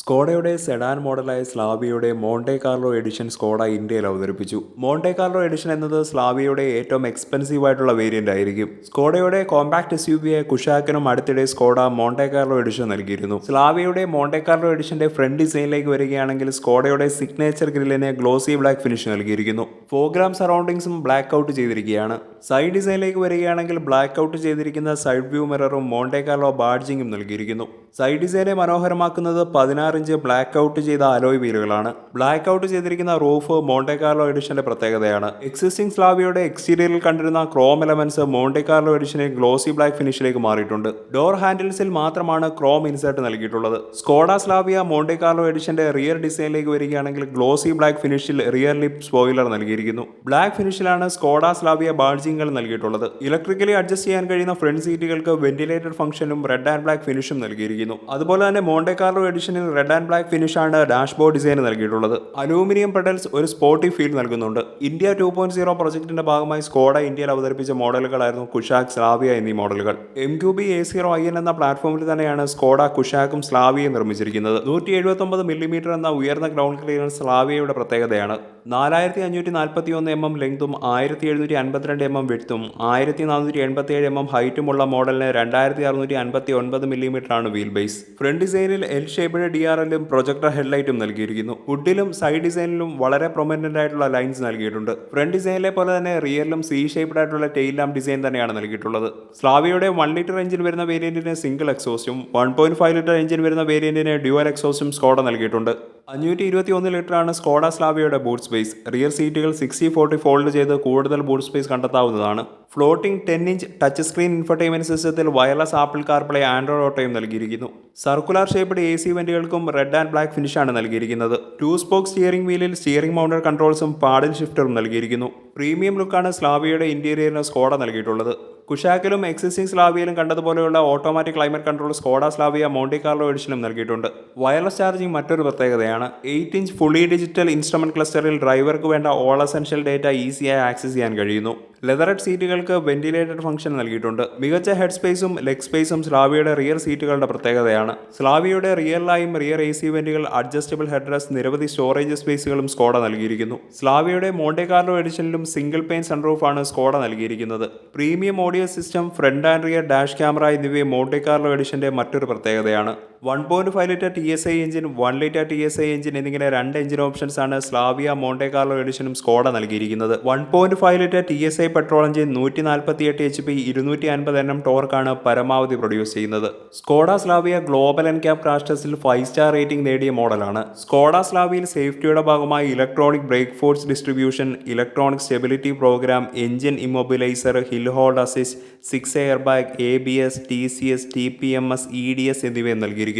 സ്കോഡയുടെ sedan മോഡലായ സ്ലാവിയുടെ Monte Carlo edition Skoda ഇന്ത്യയിൽ അവതരിപ്പിച്ചു. മോണ്ടെ കാർലോ എഡിഷൻ എന്നത് സ്ലാവിയുടെ ഏറ്റവും എക്സ്പെൻസീവ് ആയിട്ടുള്ള വേരിയന്റ് ആയിരിക്കും. സ്കോഡയുടെ കോമ്പാക്ട് എസ് യു ആയ കുഷാക്കിനും അടുത്തിടെ സ്കോഡ മോണ്ടെ കാർലോ എഡിഷൻ നൽകിയിരുന്നു. സ്ലാവിയുടെ മോണ്ടെ കാർലോ എഡിഷന്റെ ഫ്രണ്ട് ഡിസൈനിലേക്ക് വരികയാണെങ്കിൽ സ്കോഡയുടെ സിഗ്നേച്ചർ ഗ്രില്ലിനെ ഗ്ലോസി ബ്ലാക്ക് ഫിനിഷ് നൽകിയിരിക്കുന്നു. ഫോഗ്രാം സറൗണ്ടിങ്സും ബ്ലാക്ക് ഔട്ട് ചെയ്തിരിക്കുകയാണ്. സൈഡ് ഡിസൈനിലേക്ക് വരികയാണെങ്കിൽ ബ്ലാക്ക് ഔട്ട് ചെയ്തിരിക്കുന്ന സൈഡ് വ്യൂ മിററും മോണ്ടെ കാർലോ ബാഡ്ജിങ്ങും നൽകിയിരിക്കുന്നു. സൈഡ് ഡിസൈനെ മനോഹരമാക്കുന്നത് പതിനാറ് ഇഞ്ച് ബ്ലാക്ക് ഔട്ട് ചെയ്ത അലോയ് വീലുകളാണ് ബ്ലാക്ക് ഔട്ട് ചെയ്തിരിക്കുന്ന റൂഫ് മോണ്ടെ കാർലോ എഡിഷന്റെ പ്രത്യേകതയാണ്. എക്സിസ്റ്റിംഗ് സ്ലാവിയുടെ എക്സ്റ്റീരിയറിൽ കണ്ടിരുന്ന ക്രോം എലമെന്റ്സ് മോണ്ടെ കാർലോ എഡിഷനെ ഗ്ലോസി ബ്ലാക്ക് ഫിനിഷിലേക്ക് മാറിയിട്ടുണ്ട്. ഡോർ ഹാൻഡിൽസിൽ മാത്രമാണ് ക്രോം ഇൻസേർട്ട് നൽകിയിട്ടുള്ളത്. സ്കോഡ സ്ലാവിയ മോണ്ടെ കാർലോ എഡിഷന്റെ റിയർ ഡിസൈനിലേക്ക് വരികയാണെങ്കിൽ ഗ്ലോസി ബ്ലാക്ക് ഫിനിഷിൽ റിയർ ലിപ് സ്പോയിലർ നൽകിയിരിക്കുന്നു. ബ്ലാക്ക് ഫിനിഷിലാണ് സ്കോഡ സ്ലാവിയ ബാഡ്ജിങ്ങൾ നൽകിയിട്ടുള്ളത്. ഇലക്ട്രിക്കലി അഡ്ജസ്റ്റ് ചെയ്യാൻ കഴിയുന്ന ഫ്രണ്ട് സീറ്റുകൾക്ക് വെന്റിലേറ്റഡ് ഫംഗ്ഷനും റെഡ് ആൻഡ് ബ്ലാക്ക് ഫിനിഷും നൽകിയിരിക്കുന്നു. അതുപോലെ തന്നെ മോണ്ടെ കാർലോ എഡിഷനിൽ റെഡ് ആൻഡ് ബ്ലാക്ക് ഫിനിഷാണ് ഡാഷ്ബോർഡ് ഡിസൈൻ നൽകിയിട്ടുള്ളത്. അലൂമിനിയം പെഡൽസ് ഒരു സ്പോർട്ടി ഫീൽ നൽകുന്നുണ്ട്. ഇന്ത്യ ടു പോയിന്റ് സീറോ പ്രൊജക്ടിന്റെ ഭാഗമായി സ്കോഡ ഇന്ത്യയിൽ അവതരിപ്പിച്ച മോഡലുകളായിരുന്നു കുഷാക് സ്ലാവിയ എന്നീ മോഡലുകൾ. M Q B A zero I N എന്ന പ്ലാറ്റ്ഫോമിൽ തന്നെയാണ് സ്കോഡ കുഷാക്കും സ്ലാവിയയും നിർമ്മിച്ചിരിക്കുന്നത്. നൂറ്റി എഴുപത്തി ഒമ്പത് മില്ലിമീറ്റർ എന്ന ഉയർന്ന ഗ്രൗണ്ട് ക്ലിയറൻസ് സ്ലാവിയയുടെ പ്രത്യേകതയാണ്. നാലായിരത്തി അഞ്ഞൂറ്റി നാൽപ്പത്തി ഒന്ന് എം എം ലെങ്തും ആയിരത്തി എഴുന്നൂറ്റി അൻപത്തിരണ്ട് എം എം വിട്ടും ആയിരത്തി നാനൂറ്റി എൺപത്തി ഏഴ് എം എം ഹൈറ്റുമുള്ള മോഡലിന് രണ്ടായിരത്തി അറുന്നൂറ്റി അൻപത്തി ഒൻപത് മില്ലിമീറ്റർ ആണ് വീൽ ബേസ് ഫ്രണ്ട് ഡിസൈനിൽ എൽ ഷേപ്ഡ് ഡി ആർ എല്ലും പ്രൊജക്ടർ ഹെഡ്ലൈറ്റും നൽകിയിരിക്കുന്നു. വുഡിലും സൈഡ് ഡിസൈനിലും വളരെ പ്രൊമനന്റ് ആയിട്ടുള്ള ലൈൻസ് നൽകിയിട്ടുണ്ട്. ഫ്രണ്ട് ഡിസൈനിലെ പോലെ തന്നെ റിയറിലും സി ഷേപ്പ്ഡ് ആയിട്ടുള്ള ടെയിൽ ലാം ഡിസൈൻ തന്നെയാണ് നൽകിയിട്ടുള്ളത്. സ്ലാവിയുടെ വൺ ലിറ്റർ എഞ്ചിൻ വരുന്ന വേരിയന്റിന് single എക്സോസ്റ്റും one point five litre engine വരുന്ന വേരിയന്റിന് ഡ്യുവൽ എക്സോസ്റ്റും സ്കോഡ നൽകിയിട്ടുണ്ട്. അഞ്ഞൂറ്റി ഇരുപത്തി ഒന്ന് ലിറ്ററാണ് സ്കോഡ സ്ലാവിയുടെ ബൂട്ട് സ്പേസ് റിയർ സീറ്റുകൾ സിക്സ്റ്റി ഫോർട്ടി ഫോൾഡ് ചെയ്ത് കൂടുതൽ ബൂട്ട് സ്പേസ് കണ്ടെത്താവുന്നതാണ്. Floating ten inch touch screen infotainment സിസ്റ്റത്തിൽ വയർലെസ് ആപ്പിൾ കാർപ്ലേ ആൻഡ്രോയിഡ് ഓട്ടോയും നൽകിയിരിക്കുന്നു. donc circular shaped A C വെന്റുകൾക്കും red and black ഫിനിഷാണ് നൽകിയിരിക്കുന്നത്. ടു സ്പോക്ക് സ്റ്റിയറിംഗ് വീലിൽ സ്റ്റിയറിംഗ് മൗണ്ടർ കൺട്രോൾസും പാഡിൽ ഷിഫ്റ്ററും നൽകിയിരിക്കുന്നു. പ്രീമിയം ലുക്കാണ് സ്ലാവിയയുടെ ഇന്റീരിയറിന് സ്കോഡ നൽകിയിട്ടുള്ളത്. കുഷാക്കിലും എക്സിസ്റ്റിംഗ് സ്ലാവിയയിലും കണ്ടതുപോലെയുള്ള automatic climate control Skoda Slavia Monte Carlo എഡിഷനും നൽകിയിട്ടുണ്ട്. വയർലെസ് ചാർജിംഗ് മറ്റൊരു പ്രത്യേകതയാണ്. Eight inch fully digital instrument ക്ലസ്റ്ററിൽ ഡ്രൈവർക്ക് വേണ്ട ഓൾ അസെൻഷ്യൽ ഡേറ്റ ഈസിയായി ആക്സസ് ചെയ്യാൻ കഴിയുന്നു. ലെതറഡ് സീറ്റുകൾക്ക് വെന്റിലേറ്റഡ് ഫംഗ്ഷൻ നൽകിയിട്ടുണ്ട്. മികച്ച ഹെഡ് സ്പേസും ലെഗ് സ്പേസും സ്ലാവിയുടെ റിയർ സീറ്റുകളുടെ പ്രത്യേകതയാണ്. സ്ലാവിയുടെ റിയറിലായും റിയർ എ സി വെന്റുകൾ അഡ്ജസ്റ്റബിൾ ഹെഡ്രസ് നിരവധി സ്റ്റോറേജ് സ്പേസുകളും സ്കോഡ നൽകിയിരിക്കുന്നു. സ്ലാവിയുടെ മോണ്ടെ കാർലോ എഡിഷനിലും സിംഗിൾ പെയിൻ സൺറൂഫാണ് സ്കോഡ നൽകിയിരിക്കുന്നത്. Premium audio system front and rear dash camera എന്നിവയും മോണ്ടെ കാർലോ എഡിഷന്റെ മറ്റൊരു പ്രത്യേകതയാണ്. One point five litre T S I engine one litre T S I engine എന്നിങ്ങനെ രണ്ട് എഞ്ചിൻ ഓപ്ഷൻസ് ആണ് സ്ലാവിയ മോണ്ടെ കാർലോ എഡിഷനും സ്കോഡ നൽകിയിരിക്കുന്നത്. One point five litre T S I petrol engine നൂറ്റി നാൽപ്പത്തി എട്ട് എച്ച് പി ഇരുന്നൂറ്റി അൻപത് എൻ എം ടോർക്കാണ് പരമാവധി പ്രൊഡ്യൂസ് ചെയ്യുന്നത്. Skoda Slavia global N CAP crash five star rating നേടിയ മോഡലാണ് സ്കോഡ സ്ലാവിയിൽ സേഫ്റ്റിയുടെ ഭാഗമായി electronic brake force distribution electronic stability programme engine immobiliser hill hold assist six air bag A B S T C S T P M S E D S എന്നിവയും നൽകിയിരിക്കുന്നു.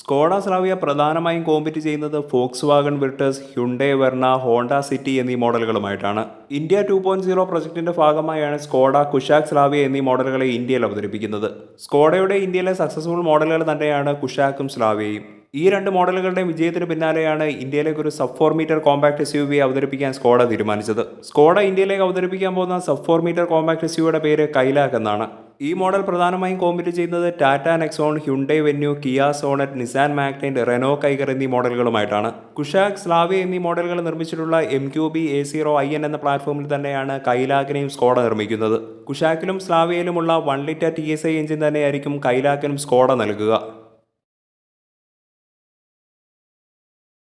Skoda Slavia പ്രധാനമായും compete ചെയ്യുന്നത് Volkswagen Virtus Hyundai Verna Honda City എന്നീ മോഡലുകളുമായിട്ടാണ്. India two point zero പ്രൊജക്ടിന്റെ ഭാഗമായാണ് Skoda Kushaq Slavia എന്നീ മോഡലുകളെ ഇന്ത്യയിൽ അവതരിപ്പിക്കുന്നത്. സ്കോഡയുടെ ഇന്ത്യയിലെ സക്സസ്ഫുൾ മോഡലുകൾ തന്നെയാണ് കുഷാക്കും സ്ലാവിയയും. ഈ രണ്ട് മോഡലുകളുടെ വിജയത്തിന് പിന്നാലെയാണ് ഇന്ത്യയിലേക്ക് ഒരു sub four metre compact S U V അവതരിപ്പിക്കാൻ സ്കോഡ തീരുമാനിച്ചത്. സ്കോഡ ഇന്ത്യയിലേക്ക് അവതരിപ്പിക്കാൻ പോകുന്ന sub four metre compact S യുവിയുടെ പേര് കൈലാക്ക് എന്നാണ്. ഈ മോഡൽ പ്രധാനമായും കോമ്പറ്റ് ചെയ്യുന്നത് Tata Nexon Hyundai Venue Kia Sonet Nissan Magnite Renault Kiger എന്നീ മോഡലുകളുമായിട്ടാണ്. കുഷാക് സ്ലാവി എന്നീ മോഡലുകൾ നിർമ്മിച്ചിട്ടുള്ള M Q B A zero I N എന്ന പ്ലാറ്റ്ഫോമിൽ തന്നെയാണ് കൈലാക്കിനെയും സ്കോഡ നിർമ്മിക്കുന്നത്. കുഷാക്കിലും സ്ലാവിയയിലുമുള്ള one litre T S I engine തന്നെയായിരിക്കും കൈലാക്കിനും സ്കോഡ നൽകുക.